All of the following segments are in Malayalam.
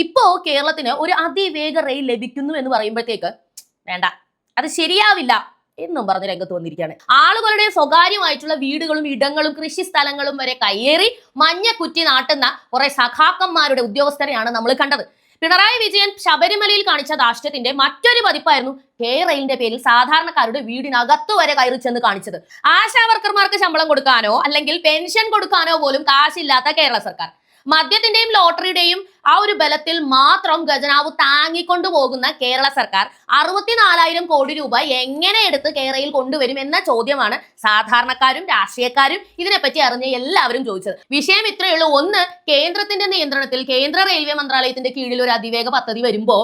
ഇപ്പോ കേരളത്തിന് ഒരു അതിവേഗ റെയിൽ ലഭിക്കുന്നു എന്ന് പറയുമ്പോഴത്തേക്ക് വേണ്ട അത് ശരിയാവില്ല എന്നും പറഞ്ഞ് രംഗത്ത് വന്നിരിക്കുകയാണ്. ആളുകളുടെ സ്വകാര്യമായിട്ടുള്ള വീടുകളും ഇടങ്ങളും കൃഷി സ്ഥലങ്ങളും വരെ കയ്യേറി മഞ്ഞ കുറ്റി നാട്ടുന്ന കുറെ സഖാക്കന്മാരുടെ ഉദ്യോഗസ്ഥരെയാണ് നമ്മൾ കണ്ടത്. പിണറായി വിജയൻ ശബരിമലയിൽ കാണിച്ച ദാഷ്ട്യത്തിന്റെ മറ്റൊരു പതിപ്പായിരുന്നു കെ റെയിലിന്റെ പേരിൽ സാധാരണക്കാരുടെ വീടിനകത്ത് വരെ കയറി ചെന്ന് കാണിച്ചത്. ആശാ വർക്കർമാർക്ക് ശമ്പളം കൊടുക്കാനോ അല്ലെങ്കിൽ പെൻഷൻ കൊടുക്കാനോ പോലും കാശില്ലാത്ത കേരള സർക്കാർ. മദ്യത്തിന്റെയും ലോട്ടറിയുടെയും ആ ഒരു ബലത്തിൽ മാത്രം ഖജനാവ് താങ്ങിക്കൊണ്ടു പോകുന്ന കേരള സർക്കാർ അറുപത്തിനാലായിരം കോടി രൂപ എങ്ങനെ എടുത്ത് കേരളയിൽ കൊണ്ടുവരും എന്ന ചോദ്യമാണ് സാധാരണക്കാരും രാഷ്ട്രീയക്കാരും ഇതിനെപ്പറ്റി അറിഞ്ഞ എല്ലാവരും ചോദിച്ചത്. വിഷയം ഇത്രയേ ഉള്ളൂ ഒന്ന് കേന്ദ്രത്തിന്റെ നിയന്ത്രണത്തിൽ കേന്ദ്ര റെയിൽവേ മന്ത്രാലയത്തിന്റെ കീഴിൽ ഒരു അതിവേഗ പദ്ധതി വരുമ്പോ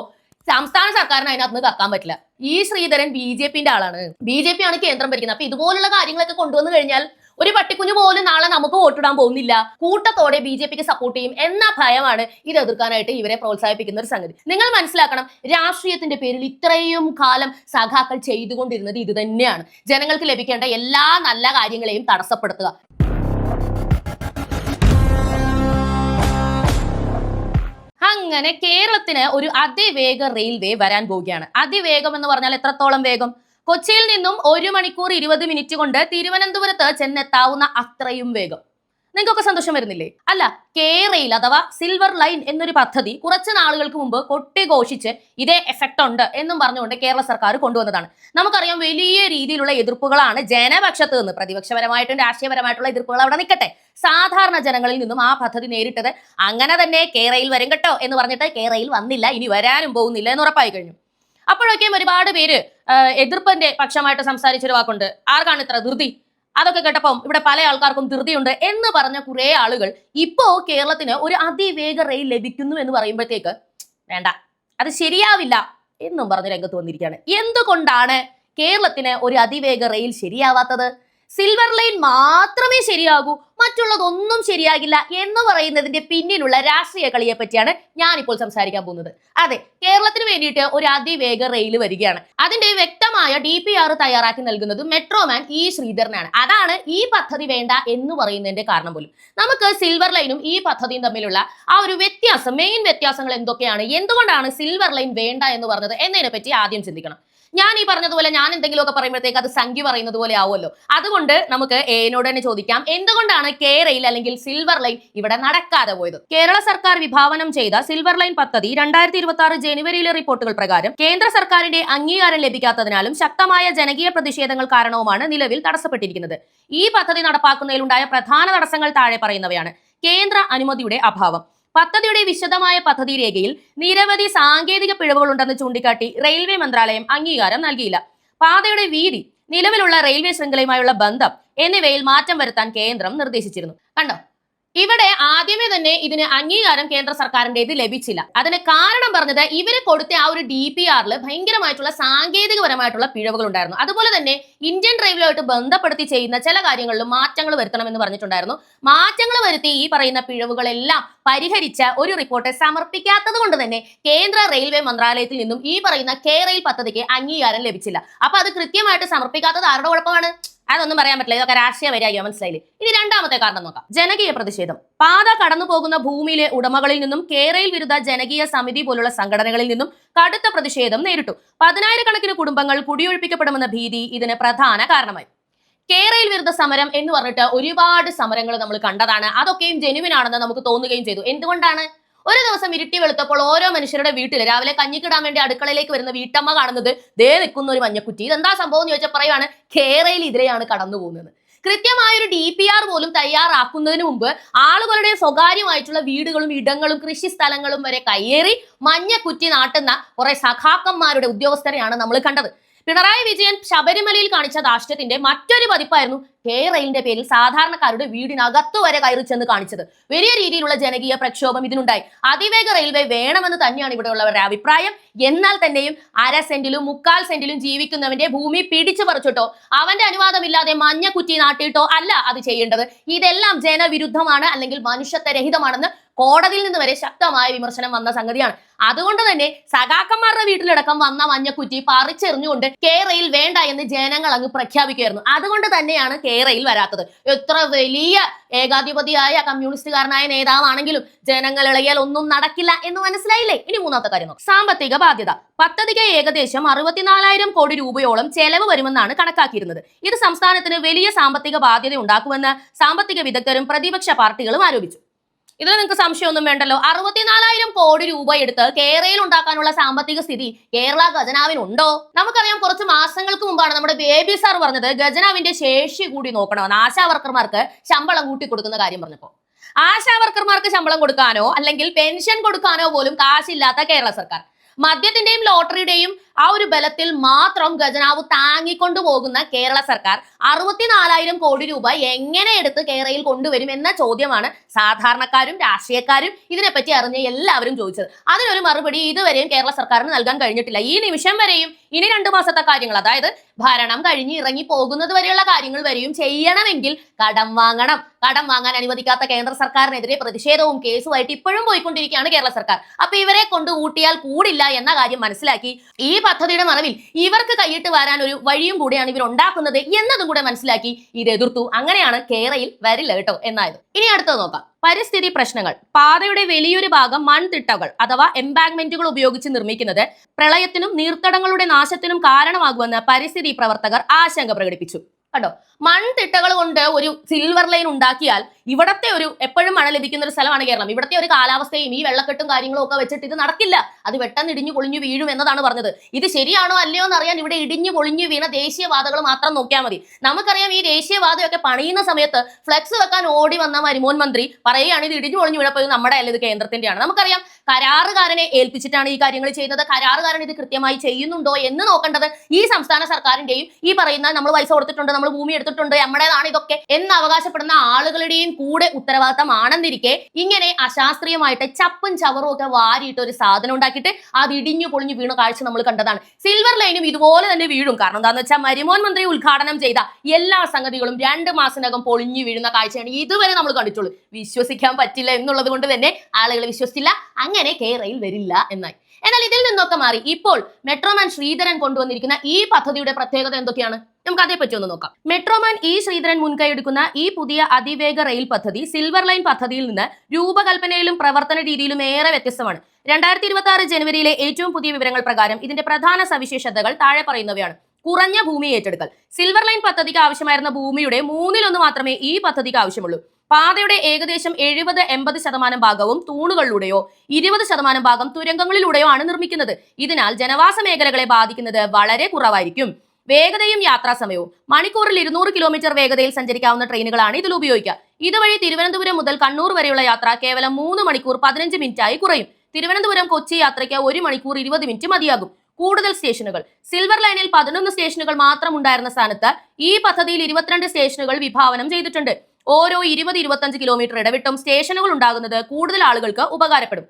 സംസ്ഥാന സർക്കാരിന് അതിനകത്ത് നിന്ന് കക്കാൻ പറ്റില്ല. ഈ ശ്രീധരൻ ബി ജെ പിന്റെ ആളാണ്. ബി ജെ പി ആണ് കേന്ദ്രം ഭരിക്കുന്നത്. അപ്പൊ ഇതുപോലുള്ള കാര്യങ്ങളൊക്കെ കൊണ്ടുവന്നു കഴിഞ്ഞാൽ ഒരു പട്ടിക്കുഞ്ഞു പോലും നാളെ നമുക്ക് വോട്ടിടാൻ പോകുന്നില്ല. കൂട്ടത്തോടെ ബി ജെ പിക്ക് സപ്പോർട്ട് ചെയ്യും എന്ന ഭയമാണ് ഇത് എതിർക്കാനായിട്ട് ഇവരെ പ്രോത്സാഹിപ്പിക്കുന്ന ഒരു സംഗതി. നിങ്ങൾ മനസ്സിലാക്കണം രാഷ്ട്രീയത്തിന്റെ പേരിൽ ഇത്രയും കാലം സഖാക്കൾ ചെയ്തുകൊണ്ടിരുന്നത് ഇത് തന്നെയാണ്. ജനങ്ങൾക്ക് ലഭിക്കേണ്ട എല്ലാ നല്ല കാര്യങ്ങളെയും തടസ്സപ്പെടുത്തുക. അങ്ങനെ കേരളത്തിന് ഒരു അതിവേഗ റെയിൽവേ വരാൻ പോവുകയാണ്. അതിവേഗം എന്ന് പറഞ്ഞാൽ എത്രത്തോളം വേഗം? കൊച്ചിയിൽ നിന്നും ഒരു മണിക്കൂർ ഇരുപത് മിനിറ്റ് കൊണ്ട് തിരുവനന്തപുരത്ത് ചെന്നെത്താവുന്ന അത്രയും വേഗം. നിങ്ങൾക്കൊക്കെ സന്തോഷം വരുന്നില്ലേ? അല്ല കെ റെയിൽ അഥവാ സിൽവർ ലൈൻ എന്നൊരു പദ്ധതി കുറച്ച് നാളുകൾക്ക് മുമ്പ് കൊട്ടിഘോഷിച്ച് ഇതേ എഫക്റ്റ് ഉണ്ട് എന്നും പറഞ്ഞുകൊണ്ട് കേരള സർക്കാർ കൊണ്ടുവന്നതാണ്. നമുക്കറിയാം വലിയ രീതിയിലുള്ള എതിർപ്പുകളാണ് ജനപക്ഷത്ത് നിന്ന് പ്രതിപക്ഷപരമായിട്ടും രാഷ്ട്രീയപരമായിട്ടുള്ള എതിർപ്പുകൾ അവിടെ നിൽക്കട്ടെ. സാധാരണ ജനങ്ങളിൽ നിന്നും ആ പദ്ധതി നേരിട്ടത് അങ്ങനെ തന്നെ കേരയിൽ വരും കേട്ടോ എന്ന് പറഞ്ഞിട്ട് കേരയിൽ വന്നില്ല ഇനി വരാനും പോകുന്നില്ല എന്ന് ഉറപ്പായി കഴിഞ്ഞു. അപ്പോഴൊക്കെയും ഒരുപാട് പേര് എതിർപ്പിന്റെ പക്ഷമായിട്ട് സംസാരിച്ചൊരു വാക്കുണ്ട്. ആർക്കാണ് ഇത്ര ധൃതി? അതൊക്കെ കേട്ടപ്പം ഇവിടെ പല ആൾക്കാർക്കും ധൃതിയുണ്ട് എന്ന് പറഞ്ഞ കുറെ ആളുകൾ ഇപ്പോ കേരളത്തിന് ഒരു അതിവേഗ റെയിൽ ലഭിക്കുന്നു എന്ന് പറയുമ്പോഴത്തേക്ക് വേണ്ട അത് ശരിയാവില്ല എന്നും പറഞ്ഞ് രംഗത്ത് വന്നിരിക്കുകയാണ്. എന്തുകൊണ്ടാണ് കേരളത്തിന് ഒരു അതിവേഗ റെയിൽ ശരിയാവാത്തത്? സിൽവർ ലൈൻ മാത്രമേ ശരിയാകൂ. മറ്റുള്ളതൊന്നും ശരിയാകില്ല എന്ന് പറയുന്നതിന്റെ പിന്നിലുള്ള രാഷ്ട്രീയ കളിയെ പറ്റിയാണ് ഞാനിപ്പോൾ സംസാരിക്കാൻ പോകുന്നത്. അതെ കേരളത്തിന് വേണ്ടിയിട്ട് ഒരു അതിവേഗ റെയിൽ വരികയാണ്. അതിന്റെ വ്യക്തമായ ഡി പി ആർ തയ്യാറാക്കി നൽകുന്നത് മെട്രോമാൻ ഇ ശ്രീധരനാണ്. അതാണ് ഈ പദ്ധതി വേണ്ട എന്ന് പറയുന്നതിന്റെ കാരണം പോലും. നമുക്ക് സിൽവർ ലൈനും ഈ പദ്ധതിയും തമ്മിലുള്ള ആ ഒരു വ്യത്യാസം മെയിൻ വ്യത്യാസങ്ങൾ എന്തൊക്കെയാണ്? എന്തുകൊണ്ടാണ് സിൽവർ ലൈൻ വേണ്ട എന്ന് പറഞ്ഞത് എന്നതിനെ പറ്റി ആദ്യം ചിന്തിക്കണം. ഞാൻ ഈ പറഞ്ഞതുപോലെ ഞാൻ എന്തെങ്കിലുമൊക്കെ പറയുമ്പോഴത്തേക്ക് അത് സംഖ്യ പറയുന്നത് പോലെ ആവുമല്ലോ. അതുകൊണ്ട് നമുക്ക് എനോട് തന്നെ ചോദിക്കാം. എന്തുകൊണ്ടാണ് കെ റെയിൽ അല്ലെങ്കിൽ സിൽവർ ലൈൻ ഇവിടെ നടക്കാതെ പോയത്? കേരള സർക്കാർ വിഭാവനം ചെയ്ത സിൽവർ ലൈൻ പദ്ധതി രണ്ടായിരത്തി ഇരുപത്തി ആറ് ജനുവരിയിലെ റിപ്പോർട്ടുകൾ പ്രകാരം കേന്ദ്ര സർക്കാരിന്റെ അംഗീകാരം ലഭിക്കാത്തതിനാലും ശക്തമായ ജനകീയ പ്രതിഷേധങ്ങൾ കാരണവുമാണ് നിലവിൽ തടസ്സപ്പെട്ടിരിക്കുന്നത്. ഈ പദ്ധതി നടപ്പാക്കുന്നതിലുണ്ടായ പ്രധാന തടസ്സങ്ങൾ താഴെ പറയുന്നവയാണ് കേന്ദ്ര അനുമതിയുടെ അഭാവം. പദ്ധതിയുടെ വിശദമായ പദ്ധതി രേഖയിൽ നിരവധി സാങ്കേതിക പിഴവുകൾ ഉണ്ടെന്ന് ചൂണ്ടിക്കാട്ടി റെയിൽവേ മന്ത്രാലയം അംഗീകാരം നൽകിയില്ല. പാതയുടെ വീതി നിലവിലുള്ള റെയിൽവേ ശൃംഖലയുമായുള്ള ബന്ധം എന്നിവയിൽ മാറ്റം വരുത്താൻ കേന്ദ്രം നിർദ്ദേശിച്ചിരുന്നു. കണ്ടോ? ഇവിടെ ആദ്യമേ തന്നെ ഇതിന് അംഗീകാരം കേന്ദ്ര സർക്കാരിന്റെ ഇത് ലഭിച്ചില്ല. അതിന് കാരണം പറഞ്ഞത് ഇവർ കൊടുത്ത ആ ഒരു ഡി പി ആറിൽ ഭയങ്കരമായിട്ടുള്ള സാങ്കേതികപരമായിട്ടുള്ള പിഴവുകൾ ഉണ്ടായിരുന്നു അതുപോലെ തന്നെ ഇന്ത്യൻ റെയിൽവേയായിട്ട് ബന്ധപ്പെടുത്തി ചെയ്യുന്ന ചില കാര്യങ്ങളിലും മാറ്റങ്ങൾ വരുത്തണമെന്ന് പറഞ്ഞിട്ടുണ്ടായിരുന്നു. മാറ്റങ്ങൾ വരുത്തി ഈ പറയുന്ന പിഴവുകളെല്ലാം പരിഹരിച്ച ഒരു റിപ്പോർട്ട് സമർപ്പിക്കാത്തത് കൊണ്ട് തന്നെ കേന്ദ്ര റെയിൽവേ മന്ത്രാലയത്തിൽ നിന്നും ഈ പറയുന്ന കെ റെയിൽ പദ്ധതിക്ക് അംഗീകാരം ലഭിച്ചില്ല. അപ്പൊ അത് കൃത്യമായിട്ട് സമർപ്പിക്കാത്തത് ആരുടെ കുഴപ്പമാണ്? അതൊന്നും പറയാൻ പറ്റില്ല. ഇതൊക്കെ രാഷ്ട്രീയ ഹ്യൂമൻ മനസ്സിലായില്ലേ? ഇനി രണ്ടാമത്തെ കാരണം നോക്കാം. ജനകീയ പ്രതിഷേധം. പാത കടന്നു പോകുന്ന ഭൂമിയിലെ ഉടമകളിൽ നിന്നും കേരയിൽ വിരുദ്ധ ജനകീയ സമിതി പോലുള്ള സംഘടനകളിൽ നിന്നും കടുത്ത പ്രതിഷേധം നേരിട്ടു. പതിനായിരക്കണക്കിന് കുടുംബങ്ങൾ കുടിയൊഴിപ്പിക്കപ്പെടുമെന്ന ഭീതി ഇതിന് പ്രധാന കാരണമായി. കേരയിൽ വിരുദ്ധ സമരം എന്ന് പറഞ്ഞിട്ട് ഒരുപാട് സമരങ്ങൾ നമ്മൾ കണ്ടതാണ്. അതൊക്കെയും ജനുവിനാണെന്ന് നമുക്ക് തോന്നുകയും ചെയ്തു. എന്തുകൊണ്ടാണ്? ഒരു ദിവസം ഇരുട്ടി വെളുത്തപ്പോൾ ഓരോ മനുഷ്യരുടെ വീട്ടിൽ രാവിലെ കഞ്ഞിക്കിടാൻ വേണ്ടി അടുക്കളയിലേക്ക് വരുന്ന വീട്ടമ്മ കാണുന്നത് ദേ നിൽക്കുന്ന ഒരു മഞ്ഞക്കുറ്റി. ഇതെന്താ സംഭവം എന്ന് ചോദിച്ചാൽ പറയുവാണ് കേരയിൽ ഇതിലെയാണ് കടന്നു പോകുന്നത്. കൃത്യമായ ഒരു ഡി പി ആർ പോലും തയ്യാറാക്കുന്നതിന് മുമ്പ് ആളുകളുടെ സ്വകാര്യമായിട്ടുള്ള വീടുകളും ഇടങ്ങളും കൃഷി സ്ഥലങ്ങളും വരെ കയ്യേറി മഞ്ഞക്കുറ്റി നാട്ടുന്ന കുറെ സഖാക്കന്മാരുടെ ഉദ്യോഗസ്ഥരെയാണ് നമ്മൾ കണ്ടത്. പിണറായി വിജയൻ ശബരിമലയിൽ കാണിച്ച ധാഷ്ട്യത്തിന്റെ മറ്റൊരു പതിപ്പായിരുന്നു കെ റെയിലിന്റെ പേരിൽ സാധാരണക്കാരുടെ വീടിനകത്ത് വരെ കയറി ചെന്ന് കാണിച്ചത്. വലിയ രീതിയിലുള്ള ജനകീയ പ്രക്ഷോഭം ഇതിനുണ്ടായി. അതിവേഗ റെയിൽവേ വേണമെന്ന് തന്നെയാണ് ഇവിടെയുള്ളവരുടെ അഭിപ്രായം. എന്നാൽ തന്നെയും അര സെന്റിലും മുക്കാൽ സെന്റിലും ജീവിക്കുന്നവന്റെ ഭൂമി പിടിച്ചു പറിച്ചിട്ടോ അവന്റെ അനുവാദമില്ലാതെ മഞ്ഞ കുറ്റി നാട്ടിയിട്ടോ അല്ല അത് ചെയ്യേണ്ടത്. ഇതെല്ലാം ജനവിരുദ്ധമാണ് അല്ലെങ്കിൽ മനുഷ്യത്വരഹിതമാണെന്ന് കോടതിയിൽ നിന്ന് വരെ ശക്തമായ വിമർശനം വന്ന സംഗതിയാണ്. അതുകൊണ്ട് തന്നെ സഖാക്കന്മാരുടെ വീട്ടിലടക്കം വന്ന മഞ്ഞക്കുറ്റി പറിച്ചെറിഞ്ഞുകൊണ്ട് കേരയിൽ വേണ്ട എന്ന് ജനങ്ങൾ അങ്ങ് പ്രഖ്യാപിക്കുകയായിരുന്നു. അതുകൊണ്ട് തന്നെയാണ് കേരയിൽ വരാത്തത്. എത്ര വലിയ ഏകാധിപതിയായ കമ്മ്യൂണിസ്റ്റുകാരനായ നേതാവാണെങ്കിലും ജനങ്ങൾ ഇളകിയാൽ ഒന്നും നടക്കില്ല എന്ന് മനസ്സിലായില്ലേ? ഇനി മൂന്നാമത്തെ കാര്യം. സാമ്പത്തിക ബാധ്യത. പദ്ധതിക്ക് ഏകദേശം അറുപത്തിനാലായിരം കോടി രൂപയോളം ചെലവ് വരുമെന്നാണ് കണക്കാക്കിയിരുന്നത്. ഇത് സംസ്ഥാനത്തിന് വലിയ സാമ്പത്തിക ബാധ്യത ഉണ്ടാക്കുമെന്ന് സാമ്പത്തിക വിദഗ്ധരും പ്രതിപക്ഷ പാർട്ടികളും ആരോപിച്ചു. ഇതിൽ നിങ്ങൾക്ക് സംശയമൊന്നും വേണ്ടല്ലോ. അറുപത്തിനാലായിരം കോടി രൂപ എടുത്ത് കേരളയിൽ ഉണ്ടാക്കാനുള്ള സാമ്പത്തിക സ്ഥിതി കേരള ഖജനാവിനുണ്ടോ? നമുക്കറിയാം കുറച്ച് മാസങ്ങൾക്ക് മുമ്പാണ് നമ്മുടെ ബേബി സാർ പറഞ്ഞത് ഖജനാവിന്റെ ശേഷി കൂടി നോക്കണമെന്ന്. ആശാ വർക്കർമാർക്ക് ശമ്പളം കൂട്ടി കൊടുക്കുന്ന കാര്യം പറഞ്ഞപ്പോ. ആശാ വർക്കർമാർക്ക് ശമ്പളം കൊടുക്കാനോ അല്ലെങ്കിൽ പെൻഷൻ കൊടുക്കാനോ പോലും കാശില്ലാത്ത കേരള സർക്കാർ. മദ്യത്തിന്റെയും ലോട്ടറിയുടെയും ആ ഒരു ബലത്തിൽ മാത്രം ഖജനാവ് താങ്ങിക്കൊണ്ടു പോകുന്ന കേരള സർക്കാർ അറുപത്തിനാലായിരം കോടി രൂപ എങ്ങനെ എടുത്ത് കേരളയിൽ കൊണ്ടുവരും എന്ന ചോദ്യമാണ് സാധാരണക്കാരും രാഷ്ട്രീയക്കാരും ഇതിനെപ്പറ്റി അറിഞ്ഞ എല്ലാവരും ചോദിച്ചത്. അതിനൊരു മറുപടി ഇതുവരെയും കേരള സർക്കാരിന് നൽകാൻ കഴിഞ്ഞിട്ടില്ല. ഈ നിമിഷം വരെയും ഇനി രണ്ടു മാസത്തെ കാര്യങ്ങൾ അതായത് ഭരണം കഴിഞ്ഞ് ഇറങ്ങി പോകുന്നത് വരെയുള്ള കാര്യങ്ങൾ വരെയും ചെയ്യണമെങ്കിൽ കടം വാങ്ങണം. കടം വാങ്ങാൻ അനുവദിക്കാത്ത കേന്ദ്ര സർക്കാരിനെതിരെ പ്രതിഷേധവും കേസുമായിട്ട് ഇപ്പോഴും പോയിക്കൊണ്ടിരിക്കുകയാണ് കേരള സർക്കാർ. അപ്പൊ ഇവരെ കൊണ്ട് ഊട്ടിയാൽ കൂടില്ല എന്ന കാര്യം മനസ്സിലാക്കി ഈ പദ്ധതിയുടെ മറവിൽ ഇവർക്ക് കൈയിട്ട് വരാൻ ഒരു വഴിയും കൂടിയാണ് ഇവർ ഉണ്ടാക്കുന്നത് എന്നതും കൂടെ മനസ്സിലാക്കി ഇത് എതിർത്തു. അങ്ങനെയാണ് കേരയിൽ വരില്ല കേട്ടോ എന്നായത്. ഇനി അടുത്തത് നോക്കാം. പരിസ്ഥിതി പ്രശ്നങ്ങൾ. പാതയുടെ വലിയൊരു ഭാഗം മൺതിട്ടകൾ അഥവാ എംബാങ്ക്മെന്റുകൾ ഉപയോഗിച്ച് നിർമ്മിക്കുന്നത് പ്രളയത്തിനും നീർത്തടങ്ങളുടെ നാശത്തിനും കാരണമാകുമെന്ന് പരിസ്ഥിതി പ്രവർത്തകർ ആശങ്ക പ്രകടിപ്പിച്ചു. കണ്ടോ? മൺതിട്ടകൾ കൊണ്ട് ഒരു സിൽവർ ലൈൻ ഉണ്ടാക്കിയാൽ ഇവിടത്തെ ഒരു എപ്പോഴും മഴ ലഭിക്കുന്ന ഒരു സ്ഥലമാണ് കേരളം. ഇവിടത്തെ ഒരു കാലാവസ്ഥയും ഈ വെള്ളക്കെട്ടും കാര്യങ്ങളും ഒക്കെ വെച്ചിട്ട് ഇത് നടക്കില്ല. അത് പെട്ടെന്ന് ഇടിഞ്ഞു പൊളിഞ്ഞു വീഴും എന്നതാണ് പറഞ്ഞത്. ഇത് ശരിയാണോ അല്ലയോ എന്ന് അറിയാൻ ഇവിടെ ഇടിഞ്ഞു പൊളിഞ്ഞു വീണ ദേശീയവാദകൾ മാത്രം നോക്കിയാൽ മതി. നമുക്കറിയാം ഈ ദേശീയവാദമൊക്കെ പണിയുന്ന സമയത്ത് ഫ്ലെക്സ് വെക്കാൻ ഓടി വന്ന മരുമോൻ മന്ത്രി പറയുകയാണ് ഇത് ഇടിഞ്ഞു പൊളിഞ്ഞു വീണപ്പോൾ ഇത് നമ്മുടെ അല്ല ഇത് കേന്ദ്രത്തിന്റെയാണ്. നമുക്കറിയാം കരാറുകാരനെ ഏൽപ്പിച്ചിട്ടാണ് ഈ കാര്യങ്ങൾ ചെയ്യുന്നത്. കരാറുകാരൻ ഇത് കൃത്യമായി ചെയ്യുന്നുണ്ടോ എന്ന് നോക്കേണ്ടത് ഈ സംസ്ഥാന സർക്കാരിന്റെയും ഈ പറയുന്ന നമ്മൾ പൈസ കൊടുത്തിട്ടുണ്ട് നമ്മൾ ഭൂമി എടുത്തിട്ടുണ്ട് നമ്മുടേതാണ് ഇതൊക്കെ എന്ന് അവകാശപ്പെടുന്ന ആളുകളുടെയും കൂടെ ഉത്തരവാദിത്തമാണെന്നിരിക്കെ ഇങ്ങനെ അശാസ്ത്രീയമായിട്ട് ചപ്പും ചവറും ഒക്കെ വാരിയിട്ട് ഒരു സാധനം ഉണ്ടാക്കിയിട്ട് അത് ഇടിഞ്ഞു പൊളിഞ്ഞു വീണ കാഴ്ച നമ്മൾ കണ്ടതാണ്. സിൽവർ ലൈനും ഇതുപോലെ തന്നെ വീഴും. കാരണം എന്താണെന്ന് വെച്ചാൽ മരിമോൻ മന്ത്രി ഉദ്ഘാടനം ചെയ്ത എല്ലാ സംഗതികളും രണ്ട് മാസത്തിനകം പൊളിഞ്ഞു വീഴുന്ന കാഴ്ചയാണ് ഇതുവരെ നമ്മൾ കണ്ടിട്ടുള്ളൂ. വിശ്വസിക്കാൻ പറ്റില്ല എന്നുള്ളത് കൊണ്ട് തന്നെ ആളുകൾ വിശ്വസിച്ചില്ല. അങ്ങനെ കേരളയിൽ വരില്ല എന്നായി. എന്നാൽ ഇതിൽ നിന്നൊക്കെ മാറി. ഇപ്പോൾ മെട്രോമാൻ ശ്രീധരൻ കൊണ്ടുവന്നിരിക്കുന്ന ഈ പദ്ധതിയുടെ പ്രത്യേകത എന്തൊക്കെയാണ്? നമുക്ക് പറ്റി ഒന്ന് നോക്കാം മെട്രോമാൻ ഇ ശ്രീധരൻ മുൻകൈയെടുക്കുന്ന ഈ പുതിയ അതിവേഗ റെയിൽ പദ്ധതി സിൽവർ ലൈൻ പദ്ധതിയിൽ നിന്ന് രൂപകൽപ്പനയിലും പ്രവർത്തന രീതിയിലും ഏറെ വ്യത്യസ്തമാണ്. രണ്ടായിരത്തി ഇരുപത്തി ആറ് ജനുവരിയിലെ ഏറ്റവും പുതിയ വിവരങ്ങൾ പ്രകാരം ഇതിന്റെ പ്രധാന സവിശേഷതകൾ താഴെ പറയുന്നവയാണ്. കുറഞ്ഞ ഭൂമി ഏറ്റെടുക്കൽ. സിൽവർ ലൈൻ പദ്ധതിക്ക് ആവശ്യമായിരുന്ന ഭൂമിയുടെ മൂന്നിലൊന്ന് മാത്രമേ ഈ പദ്ധതിക്ക് ആവശ്യമുള്ളൂ. പാതയുടെ ഏകദേശം എഴുപത് എൺപത് ശതമാനം ഭാഗവും തൂണുകളിലൂടെയോ ഇരുപത് ശതമാനം ഭാഗം തുരങ്കങ്ങളിലൂടെയോ ആണ് നിർമ്മിക്കുന്നത്. ഇതിനാൽ ജനവാസ മേഖലകളെ ബാധിക്കുന്നത് വളരെ കുറവായിരിക്കും. വേഗതയും യാത്രാ സമയവും. മണിക്കൂറിൽ ഇരുന്നൂറ് കിലോമീറ്റർ വേഗതയിൽ സഞ്ചരിക്കാവുന്ന ട്രെയിനുകളാണ് ഇതിൽ ഉപയോഗിക്കുക. ഇതുവഴി തിരുവനന്തപുരം മുതൽ കണ്ണൂർ വരെയുള്ള യാത്ര കേവലം മൂന്ന് മണിക്കൂർ പതിനഞ്ച് മിനിറ്റായി കുറയും. തിരുവനന്തപുരം കൊച്ചി യാത്രയ്ക്ക് ഒരു മണിക്കൂർ ഇരുപത് മിനിറ്റ് മതിയാകും. കൂടുതൽ സ്റ്റേഷനുകൾ. സിൽവർ ലൈനിൽ പതിനൊന്ന് സ്റ്റേഷനുകൾ മാത്രം ഉണ്ടായിരുന്ന സ്ഥാനത്ത് ഈ പദ്ധതിയിൽ ഇരുപത്തിരണ്ട് സ്റ്റേഷനുകൾ വിഭാവനം ചെയ്തിട്ടുണ്ട്. ഓരോ ഇരുപത് ഇരുപത്തഞ്ച് കിലോമീറ്റർ ഇടവിട്ടും സ്റ്റേഷനുകൾ ഉണ്ടാകുന്നത് കൂടുതൽ ആളുകൾക്ക് ഉപകാരപ്പെടും.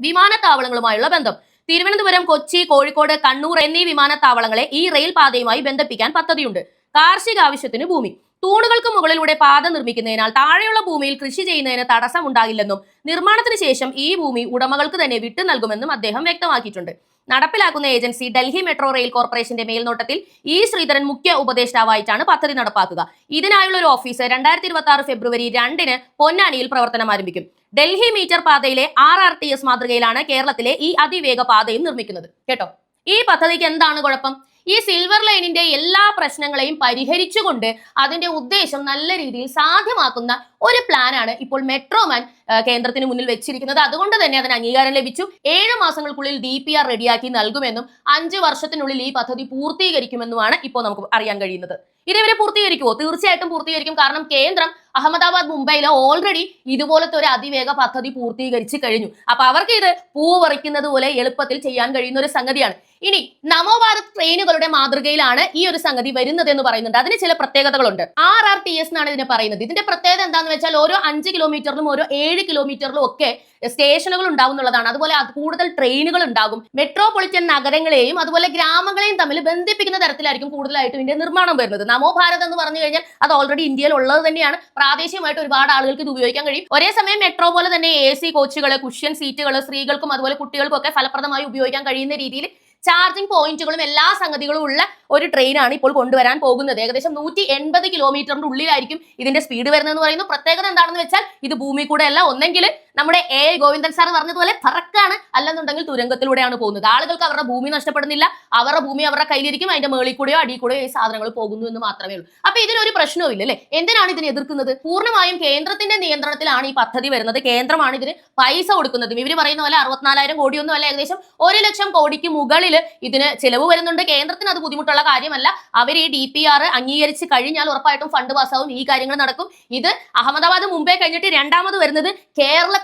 വിമാനത്താവളങ്ങളുമായുള്ള ബന്ധം. തിരുവനന്തപുരം കൊച്ചി കോഴിക്കോട് കണ്ണൂർ എന്നീ വിമാനത്താവളങ്ങളെ ഈ റെയിൽ പാതയുമായി ബന്ധിപ്പിക്കാൻ പദ്ധതിയുണ്ട്. കാർഷിക ആവശ്യത്തിന് ഭൂമി. തൂണുകൾക്ക് മുകളിലൂടെ പാത നിർമ്മിക്കുന്നതിനാൽ താഴെയുള്ള ഭൂമിയിൽ കൃഷി ചെയ്യുന്നതിന് തടസ്സം ഉണ്ടാകില്ലെന്നും നിർമ്മാണത്തിന് ശേഷം ഈ ഭൂമി ഉടമകൾക്ക് തന്നെ വിട്ടു നൽകുമെന്നും അദ്ദേഹം വ്യക്തമാക്കിയിട്ടുണ്ട്. നടപ്പിലാക്കുന്ന ഏജൻസി ഡൽഹി മെട്രോ റെയിൽ കോർപ്പറേഷന്റെ മേൽനോട്ടത്തിൽ ഇ ശ്രീധരൻ മുഖ്യ ഉപദേഷ്ടാവായിട്ടാണ് പദ്ധതി നടപ്പാക്കുക. ഇതിനായുള്ള ഒരു ഓഫീസ് രണ്ടായിരത്തി ഇരുപത്തി ആറ് ഫെബ്രുവരി രണ്ടിന് പൊന്നാനിയിൽ പ്രവർത്തനം ആരംഭിക്കും. ഡൽഹി മീറ്റർ പാതയിലെ ആർ ആർ ടി എസ് മാതൃകയിലാണ് കേരളത്തിലെ ഈ അതിവേഗ പാതയും നിർമ്മിക്കുന്നത്. കേട്ടോ? ഈ പദ്ധതിക്ക് എന്താണ് കുഴപ്പം? ഈ സിൽവർ ലൈനിന്റെ എല്ലാ പ്രശ്നങ്ങളെയും പരിഹരിച്ചുകൊണ്ട് അതിന്റെ ഉദ്ദേശം നല്ല രീതിയിൽ സാധ്യമാക്കുന്ന ഒരു പ്ലാനാണ് ഇപ്പോൾ മെട്രോമാൻ കേന്ദ്രത്തിന് മുന്നിൽ വെച്ചിരിക്കുന്നത്. അതുകൊണ്ട് തന്നെ അതിന് അംഗീകാരം ലഭിച്ചു. ഏഴ് മാസങ്ങൾക്കുള്ളിൽ ഡി പി ആർ റെഡിയാക്കി നൽകുമെന്നും അഞ്ച് വർഷത്തിനുള്ളിൽ ഈ പദ്ധതി പൂർത്തീകരിക്കുമെന്നുമാണ് ഇപ്പോൾ നമുക്ക് അറിയാൻ കഴിയുന്നത്. ഇതേവരെ പൂർത്തീകരിക്കുമോ തീർച്ചയായിട്ടും പൂർത്തീകരിക്കും. കാരണം കേന്ദ്രം അഹമ്മദാബാദ് മുംബൈയിൽ ഓൾറെഡി ഇതുപോലത്തെ ഒരു അതിവേഗ പദ്ധതി പൂർത്തീകരിച്ച് കഴിഞ്ഞു. അപ്പൊ അവർക്ക് ഇത് പൂ പറിക്കുന്നത് പോലെ എളുപ്പത്തിൽ ചെയ്യാൻ കഴിയുന്ന ഒരു സംഗതിയാണ്. ഇനി നമോ ഭാരത് ട്രെയിനുകളുടെ മാതൃകയിലാണ് ഈ ഒരു സംഗതി വരുന്നത് എന്ന് പറയുന്നുണ്ട്. അതിന് ചില പ്രത്യേകതകളുണ്ട്. ആർ ആർ ടി എസ് എന്നാണ് ഇതിനെ പറയുന്നത്. ഇതിന്റെ പ്രത്യേകത എന്താണെന്ന് വെച്ചാൽ ഓരോ അഞ്ച് കിലോമീറ്ററിലും ഓരോ ഏഴ് കിലോമീറ്ററിലും ഒക്കെ സ്റ്റേഷനുകൾ ഉണ്ടാവും എന്നുള്ളതാണ്. അതുപോലെ അത് കൂടുതൽ ട്രെയിനുകൾ ഉണ്ടാകും. മെട്രോപൊളിറ്റൻ നഗരങ്ങളെയും അതുപോലെ ഗ്രാമങ്ങളെയും തമ്മിൽ ബന്ധിപ്പിക്കുന്ന തരത്തിലായിരിക്കും കൂടുതലായിട്ടും ഇതിന്റെ നിർമ്മാണം വരുന്നത്. നമോ ഭാരത് എന്ന് പറഞ്ഞു കഴിഞ്ഞാൽ അത് ഓൾറെഡി ഇന്ത്യയിൽ ഉള്ളത് തന്നെയാണ്. പ്രാദേശികമായിട്ട് ഒരുപാട് ആളുകൾക്ക് ഇത് ഉപയോഗിക്കാൻ കഴിയും. ഒരേ സമയം മെട്രോ പോലെ തന്നെ എ സി കോച്ചുകൾ കുഷ്യൻ സീറ്റുകൾ സ്ത്രീകൾക്കും അതുപോലെ കുട്ടികൾക്കും ഒക്കെ ഫലപ്രദമായി ഉപയോഗിക്കാൻ കഴിയുന്ന രീതിയിൽ ചാർജിംഗ് പോയിന്റുകളും എല്ലാ സംഗതികളും ഉള്ള ഒരു ട്രെയിനാണ് ഇപ്പോൾ കൊണ്ടുവരാൻ പോകുന്നത്. ഏകദേശം നൂറ്റി എൺപത് കിലോമീറ്ററിന്റെ ഉള്ളിലായിരിക്കും ഇതിന്റെ സ്പീഡ് വരുന്നതെന്ന് പറയുന്നു. പ്രത്യേകത എന്താണെന്ന് വെച്ചാൽ ഇത് ഭൂമി കൂടെ അല്ല ഒന്നെങ്കിൽ നമ്മുടെ എ ഗോവിന്ദൻ സാർ പറഞ്ഞതുപോലെ പറക്കാണ് അല്ലെന്നുണ്ടെങ്കിൽ തുരങ്കത്തിലൂടെയാണ് പോകുന്നത്. ആളുകൾക്ക് അവരുടെ ഭൂമി നഷ്ടപ്പെടുന്നില്ല. അവരുടെ ഭൂമി അവരുടെ കയ്യിലിരിക്കും. അതിന്റെ മേളിൽ കൂടെയോ അടിയിൽ കൂടെയോ ഈ സാധനങ്ങൾ പോകുന്നു എന്ന് മാത്രമേ ഉള്ളൂ. അപ്പൊ ഇതിനൊരു പ്രശ്നവും ഇല്ല എന്തിനാണ് ഇതിനെ എതിർക്കുന്നത്? പൂർണമായും കേന്ദ്രത്തിന്റെ നിയന്ത്രണത്തിലാണ് ഈ പദ്ധതി വരുന്നത്. കേന്ദ്രമാണ് ഇതിന് പൈസ കൊടുക്കുന്നത്. ഇവർ പറയുന്ന പോലെ അറുപത്തിനാലായിരം കോടിയൊന്നും അല്ല. ഏകദേശം ഒരു ലക്ഷം കോടിക്ക് മുകളിൽ ഇതിന് ചിലവ് വരുന്നുണ്ട്. കേന്ദ്രത്തിന് അത് ബുദ്ധിമുട്ടുള്ള കാര്യമല്ല. അവർ ഈ ഡി പി ആർ അംഗീകരിച്ച് കഴിഞ്ഞാൽ ഉറപ്പായിട്ടും ഫണ്ട് പാസ്സാവും ഈ കാര്യങ്ങൾ നടക്കും. ഇത് അഹമ്മദാബാദ് മുംബൈ കഴിഞ്ഞിട്ട് രണ്ടാമത് വരുന്നത്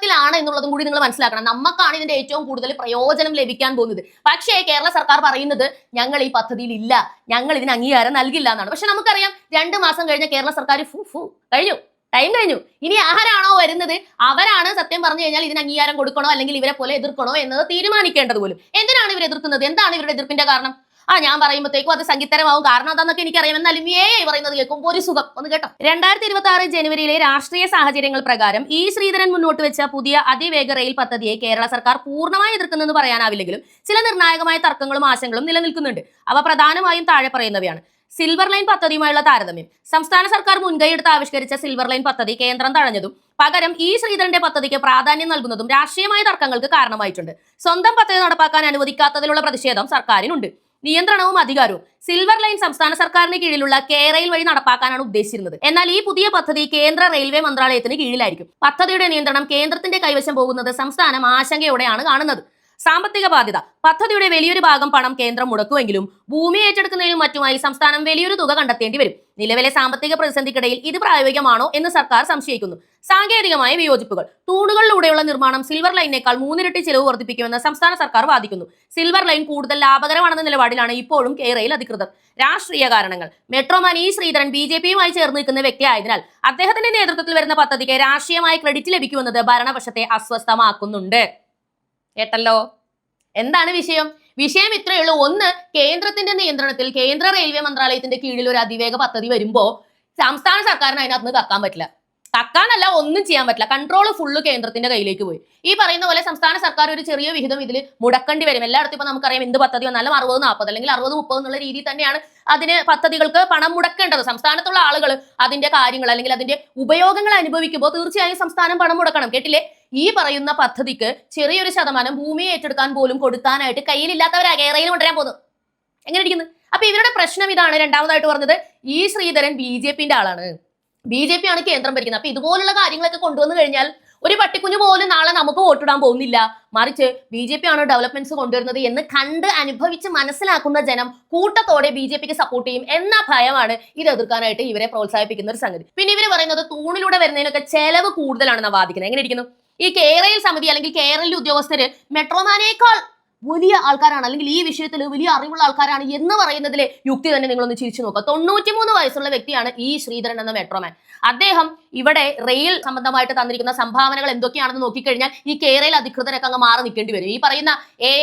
കേരളത്തിലാണ് എന്നുള്ളതും കൂടി നിങ്ങൾ മനസ്സിലാക്കണം. നമുക്കാണ് ഇതിന്റെ ഏറ്റവും കൂടുതൽ പ്രയോജനം ലഭിക്കാൻ പോകുന്നത്. പക്ഷേ കേരള സർക്കാർ പറയുന്നത് ഞങ്ങൾ ഈ പദ്ധതിയിൽ ഇല്ല ഞങ്ങൾ ഇതിന് അംഗീകാരം നൽകില്ല എന്നാണ്. പക്ഷെ നമുക്കറിയാം രണ്ട് മാസം കഴിഞ്ഞ കേരള സർക്കാർ ഫു ഫു കഴിഞ്ഞു. ടൈം കഴിഞ്ഞു. ഇനി ആരാണോ വരുന്നത് അവരാണ് സത്യം പറഞ്ഞു കഴിഞ്ഞാൽ ഇതിന് അംഗീകാരം കൊടുക്കണോ അല്ലെങ്കിൽ ഇവരെ പോലെ എതിർക്കണോ എന്നത് തീരുമാനിക്കേണ്ടത് പോലും. എന്തിനാണ് ഇവർ എതിർക്കുന്നത്? എന്താണ് ഇവരുടെ എതിർപ്പിന്റെ കാരണം? ആ ഞാൻ പറയുമ്പോഴത്തേക്കും അത് സംഗീതരമാവും കാരണം അതാന്നൊക്കെ എനിക്കറിയാം. എന്നാലും ഏ പറയുന്നത് കേൾക്കുമ്പോൾ ഒരു സുഖം. ഒന്ന് കേട്ടോ. രണ്ടായിരത്തി ഇരുപത്തി ആറ് ജനുവരിയിലെ രാഷ്ട്രീയ സാഹചര്യങ്ങൾ പ്രകാരം ഈ ശ്രീധരൻ മുന്നോട്ട് വെച്ച പുതിയ അതിവേഗ റെയിൽ പദ്ധതിയെ കേരള സർക്കാർ പൂർണമായി എതിർക്കുന്നെന്ന് പറയാനാവില്ലെങ്കിലും ചില നിർണായകമായ തർക്കങ്ങളും ആശങ്കകളും നിലനിൽക്കുന്നുണ്ട്. അവ പ്രധാനമായും താഴെ പറയുന്നവയാണ്. സിൽവർ ലൈൻ പദ്ധതിയുമായുള്ള താരതമ്യം. സംസ്ഥാന സർക്കാർ മുൻകൈയെടുത്ത് ആവിഷ്കരിച്ച സിൽവർ ലൈൻ പദ്ധതി കേന്ദ്രം തഴഞ്ഞതും പകരം ഈ ശ്രീധരന്റെ പദ്ധതിക്ക് പ്രാധാന്യം നൽകുന്നതും രാഷ്ട്രീയമായ തർക്കങ്ങൾക്ക് കാരണമായിട്ടുണ്ട്. സ്വന്തം പദ്ധതി നടപ്പാക്കാൻ അനുവദിക്കാത്തതിലുള്ള പ്രതിഷേധം സർക്കാരിനുണ്ട്. നിയന്ത്രണവും അധികാരവും സിൽവർ ലൈൻ സംസ്ഥാന സർക്കാരിന് കീഴിലുള്ള കേരയിൽ വഴി നടപ്പാക്കാനാണ് ഉദ്ദേശിച്ചിരുന്നത്. എന്നാൽ ഈ പുതിയ പദ്ധതി കേന്ദ്ര റെയിൽവേ മന്ത്രാലയത്തിന് കീഴിലായിരിക്കും. പദ്ധതിയുടെ നിയന്ത്രണം കേന്ദ്രത്തിന്റെ കൈവശം പോകുന്നത് സംസ്ഥാനം ആശങ്കയോടെയാണ് കാണുന്നത്. സാമ്പത്തിക ബാധ്യത. പദ്ധതിയുടെ വലിയൊരു ഭാഗം പണം കേന്ദ്രം മുടക്കുമെങ്കിലും ഭൂമി ഏറ്റെടുക്കുന്നതിനും മറ്റുമായി സംസ്ഥാനം വലിയൊരു തുക കണ്ടെത്തേണ്ടി വരും. നിലവിലെ സാമ്പത്തിക പ്രതിസന്ധിക്കിടയിൽ ഇത് പ്രായോഗികമാണോ എന്ന് സർക്കാർ സംശയിക്കുന്നു. സാങ്കേതികമായ വിയോജിപ്പുകൾ. തൂണുകളിലൂടെയുള്ള നിർമ്മാണം സിൽവർ ലൈനേക്കാൾ മൂന്നിരട്ടി ചിലവ് വർദ്ധിപ്പിക്കുമെന്ന് സംസ്ഥാന സർക്കാർ വാദിക്കുന്നു. സിൽവർ ലൈൻ കൂടുതൽ ലാഭകരമാണെന്ന നിലപാടിലാണ് ഇപ്പോഴും കേരളയിൽ അധികൃതർ. രാഷ്ട്രീയ കാരണങ്ങൾ. Metro man E. Sreedharan B. J. പിയുമായി ചേർന്ന് നിൽക്കുന്ന വ്യക്തിയായതിനാൽ അദ്ദേഹത്തിന്റെ നേതൃത്വത്തിൽ വരുന്ന പദ്ധതിക്ക് രാഷ്ട്രീയമായ ക്രെഡിറ്റ് ലഭിക്കുമെന്നത് ഭരണപക്ഷത്തെ അസ്വസ്ഥമാക്കുന്നുണ്ട്. കേട്ടല്ലോ? എന്താണ് വിഷയം? വിഷയം ഇത്രയേ ഉള്ളൂ. ഒന്ന് കേന്ദ്രത്തിന്റെ നിയന്ത്രണത്തിൽ കേന്ദ്ര റെയിൽവേ മന്ത്രാലയത്തിന്റെ കീഴിൽ ഒരു അതിവേഗ പദ്ധതി വരുമ്പോ സംസ്ഥാന സർക്കാരിന് അതിനകത്ത് നിന്ന് കക്കാൻ പറ്റില്ല. കക്കാനല്ല ഒന്നും ചെയ്യാൻ പറ്റില്ല. കൺട്രോൾ ഫുള്ള് കേന്ദ്രത്തിന്റെ കയ്യിലേക്ക് പോയി. ഈ പറയുന്ന പോലെ സംസ്ഥാന സർക്കാർ ഒരു ചെറിയ വിഹിതം ഇതിൽ മുടക്കേണ്ടി വരും. എല്ലായിടത്തും ഇപ്പൊ നമുക്കറിയാം എന്ത് പദ്ധതി വന്നാലും അറുപത് നാൽപ്പത് അല്ലെങ്കിൽ അറുപത് മുപ്പത് എന്നുള്ള രീതിയിൽ തന്നെയാണ് അതിന് പദ്ധതികൾക്ക് പണം മുടക്കേണ്ടത്. സംസ്ഥാനത്തുള്ള ആളുകൾ അതിന്റെ കാര്യങ്ങൾ അല്ലെങ്കിൽ അതിന്റെ ഉപയോഗങ്ങൾ അനുഭവിക്കുമ്പോൾ തീർച്ചയായും സംസ്ഥാനം പണം മുടക്കണം. കേട്ടില്ലേ? ഈ പറയുന്ന പദ്ധതിക്ക് ചെറിയൊരു ശതമാനം ഭൂമി ഏറ്റെടുക്കാൻ പോലും കൊടുക്കാനായിട്ട് കയ്യിലില്ലാത്തവരാ കേരളയിൽ കൊണ്ടുവരാൻ പോകുന്നത്. എങ്ങനെ ഇരിക്കുന്നു? അപ്പൊ ഇവരുടെ പ്രശ്നം ഇതാണ് രണ്ടാമതായിട്ട് പറഞ്ഞത് ഈ ശ്രീധരൻ ബി ജെ പിന്റെ ആളാണ്. ബി ജെ പി ആണ് കേന്ദ്രം ഭരിക്കുന്നത്. അപ്പൊ ഇതുപോലുള്ള കാര്യങ്ങളൊക്കെ കൊണ്ടുവന്നു കഴിഞ്ഞാൽ ഒരു പട്ടിക്കുഞ്ഞു പോലും നാളെ നമുക്ക് വോട്ടിടാൻ പോകുന്നില്ല. മറിച്ച് ബി ജെ പി ആണ് ഡെവലപ്മെന്റ്സ് കൊണ്ടുവരുന്നത് എന്ന് കണ്ട് അനുഭവിച്ച് മനസ്സിലാക്കുന്ന ജനം കൂട്ടത്തോടെ ബി ജെ പിക്ക് സപ്പോർട്ട് ചെയ്യും എന്ന ഭയമാണ് ഇത് എതിർക്കാനായിട്ട് ഇവരെ പ്രോത്സാഹിപ്പിക്കുന്ന ഒരു സംഗതി. പിന്നെ ഇവർ പറയുന്നത് തൂണിലൂടെ വരുന്നതിനൊക്കെ ചെലവ് കൂടുതലാണെന്ന് വാദിക്കുന്നത്. എങ്ങനെ ഇരിക്കുന്നു? ഈ കേരള സമിതി അല്ലെങ്കിൽ കേരളിലെ ഉദ്യോഗസ്ഥര് മെട്രോമാനേക്കാൾ വലിയ ആൾക്കാരാണ്. അല്ലെങ്കിൽ ഈ വിഷയത്തിൽ വലിയ അറിവുള്ള ആൾക്കാരാണ് എന്ന് പറയുന്നതിലെ യുക്തി തന്നെ നിങ്ങളൊന്ന് ചിരിച്ചു നോക്കുക. തൊണ്ണൂറ്റിമൂന്ന് വയസ്സുള്ള വ്യക്തിയാണ് ഈ ശ്രീധരൻ എന്ന മെട്രോമാൻ. അദ്ദേഹം ഇവിടെ റെയിൽ സംബന്ധമായിട്ട് തന്നിരിക്കുന്ന സംഭാവനകൾ എന്തൊക്കെയാണെന്ന് നോക്കിക്കഴിഞ്ഞാൽ ഈ കേരള അധികൃതരൊക്കെ അങ്ങ് മാറി നിൽക്കേണ്ടി വരും. ഈ പറയുന്ന എ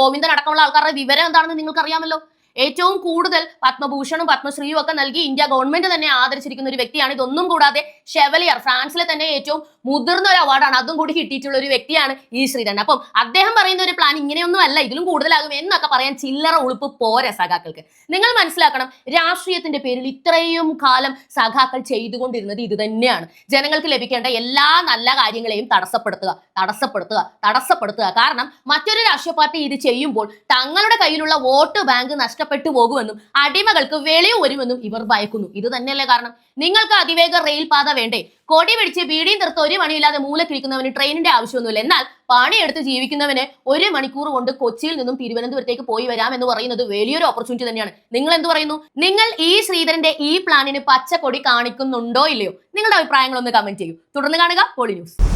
ഗോവിന്ദൻ അടക്കമുള്ള ആൾക്കാരുടെ വിവരം എന്താണെന്ന് നിങ്ങൾക്ക് അറിയാമല്ലോ ഏറ്റവും കൂടുതൽ പത്മഭൂഷണും പത്മശ്രീയും ഒക്കെ നൽകി ഇന്ത്യ ഗവൺമെന്റ് തന്നെ ആദരിച്ചിരിക്കുന്ന ഒരു വ്യക്തിയാണ്. ഇതൊന്നും കൂടാതെ ഷെവലിയർ ഫ്രാൻസിലെ തന്നെ ഏറ്റവും മുതിർന്ന ഒരു അവാർഡാണ് അതും കൂടി കിട്ടിയിട്ടുള്ള ഒരു വ്യക്തിയാണ് ഈ ശ്രീധരൻ. അപ്പം അദ്ദേഹം പറയുന്ന ഒരു പ്ലാൻ ഇങ്ങനെയൊന്നും അല്ല ഇതിലും കൂടുതലാകും എന്നൊക്കെ പറയാൻ ചില്ലറ ഉളുപ്പ് പോരാ സഖാക്കൾക്ക്. നിങ്ങൾ മനസ്സിലാക്കണം രാഷ്ട്രീയത്തിന്റെ പേരിൽ ഇത്രയും കാലം സഖാക്കൾ ചെയ്തുകൊണ്ടിരുന്നത് ഇത് തന്നെയാണ്. ജനങ്ങൾക്ക് ലഭിക്കേണ്ട എല്ലാ നല്ല കാര്യങ്ങളെയും തടസ്സപ്പെടുത്തുക തടസ്സപ്പെടുത്തുക തടസ്സപ്പെടുത്തുക. കാരണം മറ്റൊരു രാഷ്ട്രീയ പാർട്ടി ഇത് ചെയ്യുമ്പോൾ തങ്ങളുടെ കയ്യിലുള്ള വോട്ട് ബാങ്ക് നഷ്ടപ്പെട്ടു പോകുമെന്നും അടിമകൾക്ക് വെളിവ് വരുമെന്നും ഇവർ ഭയക്കുന്നു. ഇത് തന്നെയല്ലേ കാരണം? നിങ്ങൾക്ക് അതിവേഗ റെയിൽ പാത വേണ്ടേ? കൊടി പിടിച്ച് ബീഡിയും തീർത്ത് ഒരു മണിയില്ലാതെ മൂലക്കിരിക്കുന്നവന് ട്രെയിനിന്റെ ആവശ്യമൊന്നുമില്ല. എന്നാൽ പണിയെടുത്ത് ജീവിക്കുന്നവന് ഒരു മണിക്കൂർ കൊണ്ട് കൊച്ചിയിൽ നിന്നും തിരുവനന്തപുരത്തേക്ക് പോയി വരാം എന്ന് പറയുന്നത് വലിയൊരു ഓപ്പർച്യൂണിറ്റി തന്നെയാണ്. നിങ്ങൾ എന്ത് പറയുന്നു? നിങ്ങൾ ഈ ശ്രീധരന്റെ ഈ പ്ലാനിന് പച്ചക്കൊടി കാണിക്കുന്നുണ്ടോ ഇല്ലയോ? നിങ്ങളുടെ അഭിപ്രായങ്ങളൊന്ന് കമന്റ് ചെയ്യൂ. തുടർന്ന് കാണുക പോളി ന്യൂസ്